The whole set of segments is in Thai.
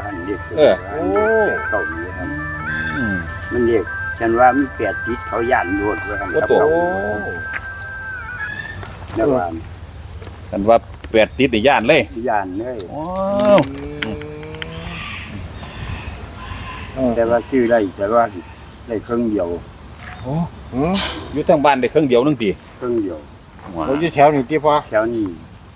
ว่าหันเรียกเออโอ้เก่าอยู่ครับอืม มันเรียกฉันว่ามีแปดจิตเขาย่านโดดว่าหันโอ้กับโตเขาโอ้แล้วว่ากันว่าแปดติดในย่านเลยย่านเลยว้าวเออแต่ว่าซื้อได้แต่ว่าได้เครื่องเดียวหืมอยู่ทางบ้านได้เครื่องเดียวนึงตีเครื่องเดียวว้าเราอยู่แถวนี้ที่พอแถวนี้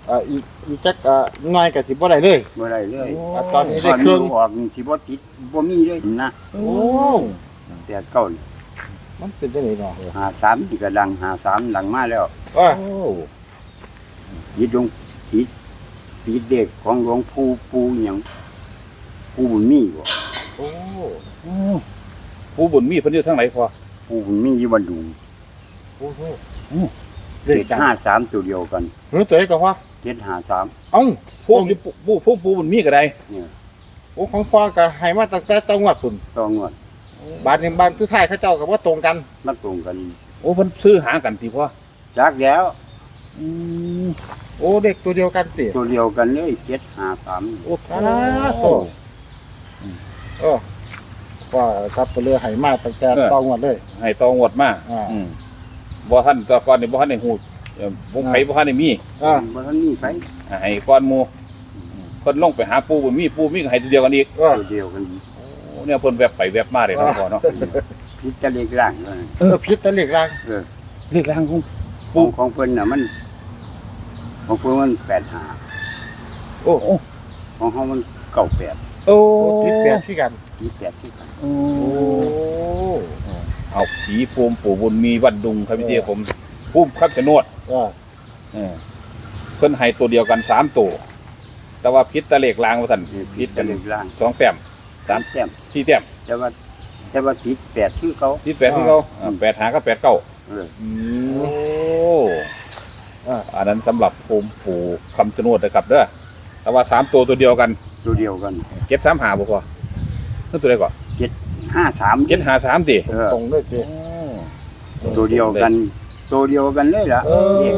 เอ่ออีอีจักเอ่อน้อยกับสิบ่ได้เลย บ่ได้เลยอะตอนนี้ตได้อนเคนี้รื่องออกนี่สิบ่ติดบ่มีเลยนะโอ้แปดเก้านี่มันเป็นจังไดเนาะหาสามนี่ก็ดังหาสามดังมาแล้วเออโอ้ติดลงติดติดเด็กของหลวงปู่ปู่หยังปู่บุญมีบ่โอ้โอ้ผู้บุญมีเพิ่นอยู่ทางไหนพอปู่บุญมีอยู่บันดุงโอ้โหเจ็ดห้าสามตัวเดียวกันเฮ้ยตัวไหนก็พอ เจ็ดห้าสาม เอ้าพวกอยู่ผู้พวกผู้บุญมีก็ได้เนี่ย โอ้ของพ่อก็ให้มาตั้งแต่จังหวัดพุ่นต้องงวดบ้านนี้บ้านคือไทยเขาเจ้าก็บ่ตรงกันมาตรงกันโอ้เพิ่นซื้อหากันติพ่อจากแล้วอืมโอ้เด็กตัวเดียวกันติตัวเดียวกันเลยเจ็ดห้าสามโอ้ตาโตเออว่าซับไปเรือให้มาตั้งแต่ตองวดเลย ให้ตองวดมาอ่า อืมบ่ทันแตะก่อนนี่บ่ทันได้ฮู้ เอ่อวงไผบ่ทันได้มีอ่าบ่ทันมีไฟให้ก่อนหมู่เพิ่นลงไปหาปู่บุญมีปู่มีก็ให้ตัวเดียวกันอีกเออตัวเดียวกันโอ้เนี่ยเพิ่นแวบไปแวบมาเลยเนาะพ่อเนาะพิจารณาร่างเท่านั้นเออพิษตะเล็กลางเออเลขรางของของของเพิ่นน่ะมัน ของเพิ่นมันแปดห้าโอ้โอ้ของเฮามันเก้าแปดโอ้โอ้พิษแปดที่กันที่แปดที่กันโอ้ โอ้ เอาผีภูมิปู่บุญมีวันดุงครับพี่เจ้ผม ภูมิครับชะโนดเออเออเพิ่นให้ตัวเดียวกันสามตัว แต่ว่าพิษตะเลขลางว่าซั่นนี่พิพิษจากันรณาร่างสองแต้มสามแต้มสี่แต้มแต่ว่าแต่ว่าติดแปดคือเขาพิษแปดที่เขาอ่าแปดหาก็แปดเก้าเอออืโอ้มอ่าอันนั้นสำหรับภูมิปู่คำชะโนดนะครับเด้อแต่ว่าสามตัวตัวเดียวกันตัวเดียวกันเจ็ดสามหาบ่พอนั่นตัวใดก่อนห้าสามเจ็ดหาสามติเออตรงเลยจีตัวเดียวกัน ตัวเดียวกันเลยล่ะเออเลข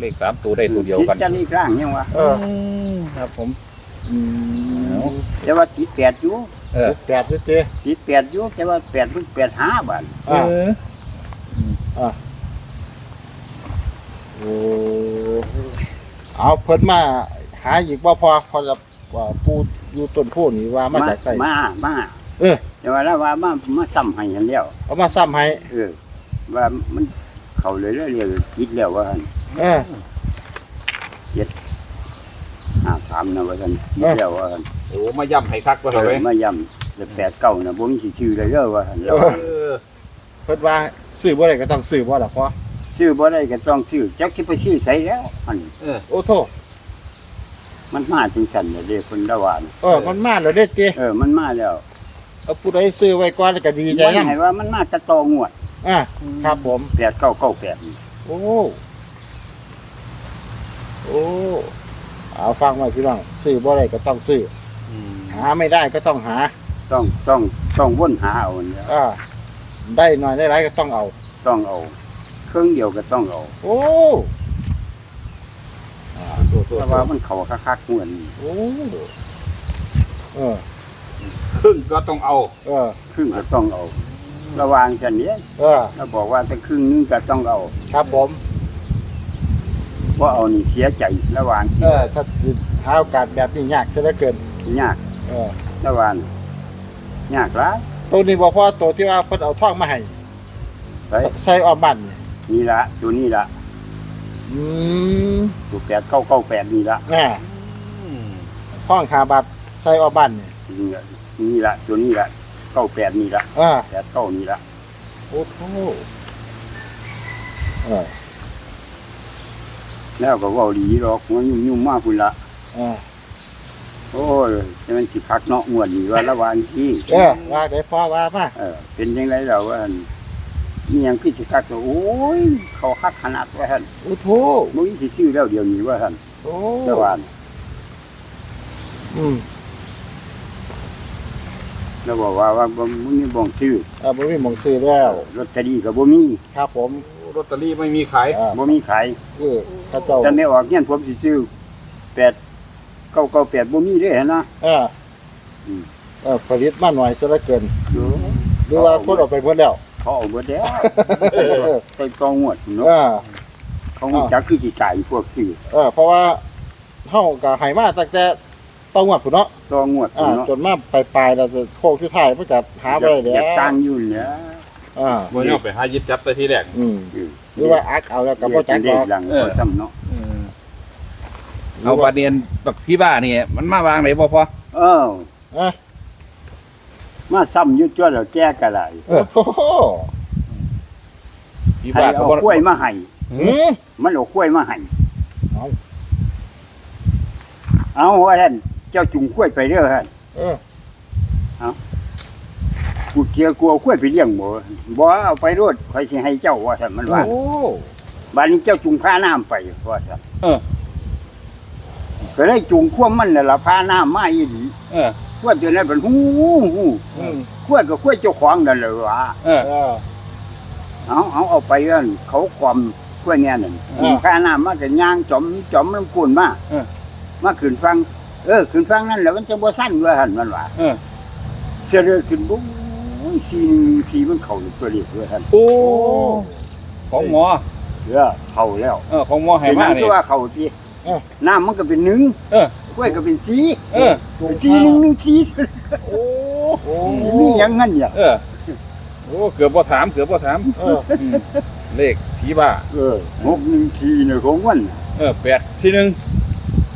เลขสามตัวได้ตัวเดียวกันพิจารณาร่างยังวะเออครับผมอืมแต่ว่าติดแปดอยู่เออแปดเลยจีติดแปดอยู่แต่ว่าแปดมันแปดห้าบาทเออ่าอโอ้เอาเพิ่นมาหาอีกบ่พอพอจะว่าปูอยู่ต้นโพนี่ว่ามาจากไส มามาเออ แต่ว่าแล้วว่ามามาซ้ำให้เห็นแล้วเอามาซ้ำให้เออว่ามัน เขาเลยเรื่อยๆคิดแล้วว่าเออห้าสามนะว่าท่านคิดแล้วว่าท่านโอ้มาย่ำให้คักว่าเอเท่าไหร่อมาย้ำแต่แปดเก้านะบ่มีสิชื่อเลยเด้อว่าท่านเออเออเพิ่นว่าซื้อบ่ได้ก็ต้องซื้อบ่ล่ะพอชื่อบ่ได้ก็ต้องชื่อจักสิไปชื่อใส่แล้วมันโอ้โทมันมาถึงสั่นเลยเด้คนละว่านะเออมันมาแล้วเด้จีเออมันมาแล้วเอาผู้ใดซื้อไว้ก่อนแล้วก็ดีใจมันนำให้ว่ามันมาจะตองวด อ่าครับผม แปดเก้าเก้าแปดโอ้ โอ้ เอาฟังไว้พี่น้องซื้อบ่ได้ก็ต้องซื้อ หาไม่ได้ก็ต้องหาต้องต้องต้องวนหาเอาเนี่ยอ่าได้หน่อยได้หลายก็ต้องเอา ต้องเอา เครื่องเดียวก็ต้องเอาโอ้อ่าตัวตัวเพราะว่ามันเขาคักๆเหมือนโอ้เออ ครึ่งก็ต้องเอา เออครึ่งก็ต้องเอา ระหวางกันเนี้ยเออ เราบอกว่าแต่ครึ่งนึงก็ต้องเอาครับผมเพราะเอานี่เสียใจระหวางเออ ถ้าหาโอกาสแบบนี้ยากจะได้เกิน ยากเออ ระหวางยากหละตัวนี้บอกพ่อตัวที่ว่าเพิ่นเอาท่องมาให้ไปใส่ใส่ออมบันนี่นี่ละตัวนี้ละอืมตัวแปดเก้าเก้าแปดนี่ละแน่ท่องหาบัตรใส่ออมบันนี่นี่ละนี่ละตัวนี้ละ เก้าแปดนี่ละอ่าแปดเก้านี่ละโอ้โหเออแล้วก็เว่าดีหรอกมันยุ่มยุ่มๆมากคุณละอ่าโอ้ยแต่มันสิคักเนาะงวดนี้ว่าระหวางที่เออว่าได้พ่อว่ามาเออเป็นยังไงเราว่าหั่นนี่ยังคือสิคักตัวโอ้ย เขาคักขนาดว่าท่านโอ้โหมึงสิชื่อแล้วเดี๋ยวนี้ว่าท่านโอ้ระหวางอืม แล้วบอกว่าว่าบ่มึงนี่บ่งชื่ออ่าบ่มีหมองซื้อแล้วลอตเตอรี่ก็บ่มีครับผมลอตเตอรี่ไม่มีขายอ่าบ่มีขายคือเข้าเจ้าแต่ไม่ออกเงี้ยผมสิซื้อแปดเก้าเก้าแปดบ่มีเด้เห็นนะ เอออืมอผลิตมาหน่อยซะเหลือเกินเยอะหรือว่าคนออกไปหมดแล้วเขาเอาหมดแล้วเออแต่ตองวดเอเนาะอเขารู้จักคือสิตายพวกสื่อเออเพราะว่าเฮาก็ให้มาตั้งแต่ ต้องวัดพุ่นเนาะตองวดอ่าเนาะจนมาปลายๆแล้วจะโค้งที่ท้ายเพิ่นก็หาบ่ได้แล้อยากวตั้งอยู่เนี่ยอ่าบ่ยอมไปหายิบจับแต่ที่แรกอืมหรือว่าอักเอาแล้วก็บ่จักเด็ดกอกหลังเออก็ซ้ำเนาะเอาประเด็นแบบพี่บ้านี่มันมาวางไหนบ่พอเอออะ มาซ้ำอยุ่จ้วแล้วแก้กะไรเออโอ้โหพี่ให้บ้าเอาเขาบ่กล้วยมาให้หืมมันเอากล้วยมาให้เอาเอาว่าท่าน เจ้าจุงกล้วยไปเด้อท่านเออกูเกียกลัวกล้วยไปเลี้ยงบ่บ่เอาไปรดคอยสิให้เจ้าว่าท่านมันว่าโอ้บัดนี้เจ้าจุงพาน้ำไปว่าท่านเออก็เลยจุงควบมันน่ะล่ะพาน้ำมาอีหลีเออกล้วยตัวนั้นเป็นหูหูอืมกล้วยก็กล้วยเจ้าของนั่นแหละวะเออเออเอาเอาเอาไปเอิ้นเขากล่อมกล้วยเนี่ยนั่นอ่าพาน้ำมาก็ย่างจอมจอมน้ำกุนมาเออมาขึ้นฟัง เออขึ้นฟังนั่นแหละมันจะบ่สั้นว่าหั่นมันว่าเออเสยเด็จขึ้นบุ้ยสีหนึ่งสีมันเข้าอยู่ตัวเดียวว่าท่านโอ้ของหมอเออเข้าแล้วเออของหมอให้เป็นมานั่นนี่ก็ว่าเข้าที่เออน้ำมันก็เป็นหนึ่งเออกล้วยก็เป็นสีเออสีหนึ่งหนึ่งสีโอ้โอ้สีมีอย่างงั้นเนี่ยเออโอ้เกือบบ่ถามเกือบบ่ถามเอออืมเลขผีบ้าเออหกหนึ่งทีเนี่ยของมันเออแปดที่หนึ่ง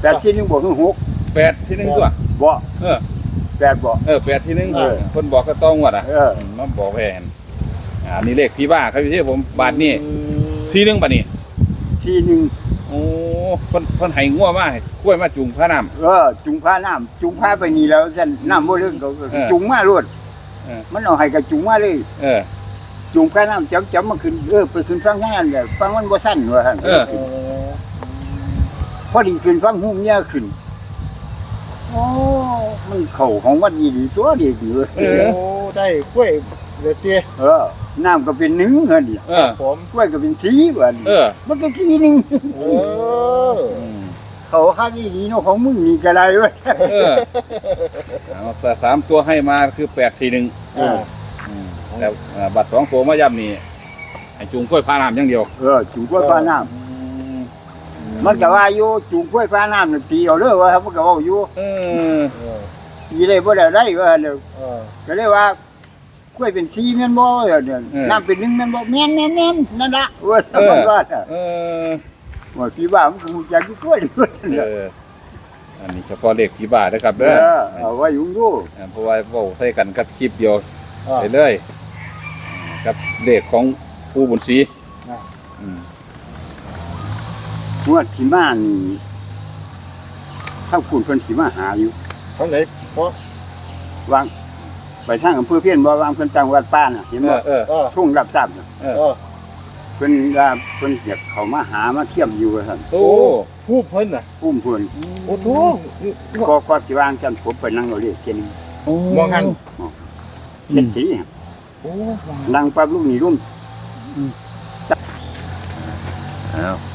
แต่ที่หนึ่งบอกคือหก แปดที่หนึ่งตัวบ่เออแปดบ่ เออแปดที่หนึ่งเออ คนบอกก็ต้องวัดอะเออมาบอกแพนอ่านี่เลขพี่บ้าครับพี่ที่ผมบาทนี่อืมซีหนึงบาทนี่สีหนึ่งโอ้เพิ่นเพิ่นให้งัวมาให้กล้วยมาจุงพระน้ เออจุงพาน้ำจุงพาไปนี่แล้วสั่นน้ำบ่เรื่องก็เออจุงมาโลดเออมันเอาให้กับจุงมาเลยำเออ จุงพาน้ำจำจำมาขึ้นเออไปขึ้นฟังข้างนั้นเลยฟังมันบ่สั้นว่าหั่นเออโอ้พอดีขึ้นฟังหุ่มเนี่ยขึ้น โอ้มันเข่าของวัดดีดีสัวดีดีเว้ยเออ โอ้ได้กล้วยเดือดเตี้ยเออน้ำก็เป็นหนึ่งเฮะดิเออ ผมกล้วยก็เป็นสีว่าดิเออ มันก็สีหนึ่งเอออืมเขาข้างอีดีเนาะของมึงนี่ก็ได้เว้ยเออเอาแต่สามตัวให้มาคือแปดสี่หนึ่งอ่าแต่อ่าบัตรสองตัวมาย่ำนี่ให้จุงกล้วยพาน้ำอย่างเดียว เออจุงกล้วยฟ้าน้ำ มันก็ว่าอยู่จุงกล้วยฟ้าน้ำน่ะตีเอาเด้อว่ามันก็เว้าอยู่เออเออตีได้บ่ได้ได้ว่าเด้อเออก็เลยว่ากล้วยเป็นสีแม่นบ่เด้อน้ำเป็นหนึ่งแม่นบ่แม่นแม่นแม่นนั่นล่ะว่าสมว่าน่ะเออว่าพี่ว่ามันคงจะอยู่กล้วยด้วยเอออันนี้เฉพาะเลขผีบ้านะครับเอเด้ออเอาไว้ยุ่งดูอ่าเพราะว่าเว้าใส่กันกับคลิปเดียวเออไปเลยกับเลขของปู่บุญศรีอ่าอืม งวดที่มานี่ถ้าคุณเพิ่นสิมาหาอยู่เท่าไหร่เพราะวางไปทางอำเภอเพี้ยนบ่วางเพิ่นจังหวัดป้าน่ะเห็นเอบ่อเออเออทุ่งรับทราบน่ะเออเพิ่นว่าเพิ่นอยากเข้ามาหามาเทียมอยู่ว่าซั่นโอ้ผู้เพิ่นน่ะอุ้มเพิ่นโอ้โหก็ก็สิวางจันผมไปนั่งเอาเลขเกยนมองหันเฮ็ดทีโอ้นั่งปั๊บลูกนี่รุ่มเอา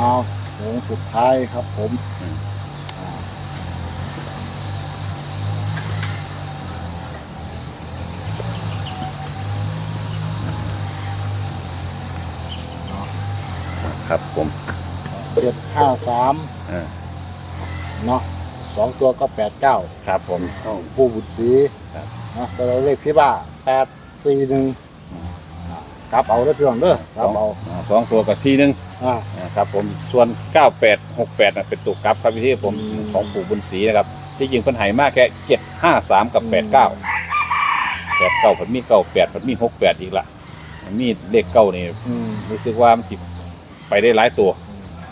เอาโค้งสุดท้ายครับผมอ่าครับผมเจ็ดห้าสามเออเนาะสองตัวก็แปดเก้าครับผมเข้าผู้บุตรสีครับ นะแต่เราเลขพี่บ้าแปดสี่หนึ่ง กลับเอาได้อพี่น้องเด้อกลับเอาอ่าสองตัวกับซีหนึ่งอ่า นะครับผมส่วน 9868นะเป็นตัวกลับครับพี่ที่ผมของปู่บุญศรีนะครับ ที่จริงเพิ่นให้มากแค่753 กับ 89 89ผมมี98ผมมี 68 อีกละมันมีเลขเก้านี่อืมรู้สึกว่ามันสิไปได้หลายตัว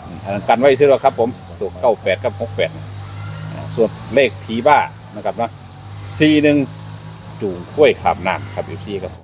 อืมอันนั้นกันไว้ซื้อแล้วครับผมตัว98กับ 68อ่าส่วนเลขผีบ้านะครับนะ41จูงกล้วยขามน้ำครับอยู่ที่ครับ